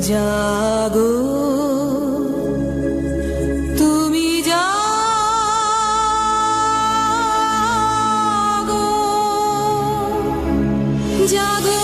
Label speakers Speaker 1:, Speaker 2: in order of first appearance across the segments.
Speaker 1: জাগো। তুমি জাগো। জাগো।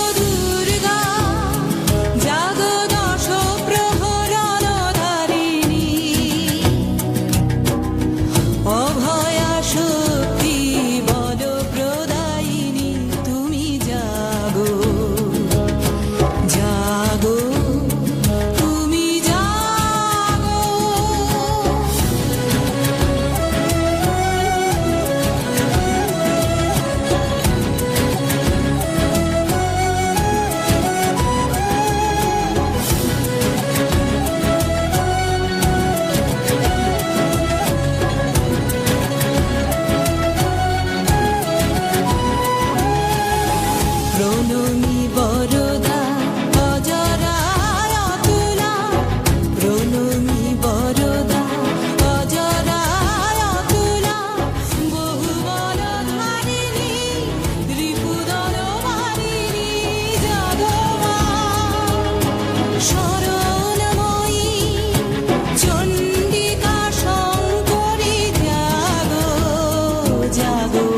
Speaker 1: চণ্ডিকা শঙ্করী জাগো জাগো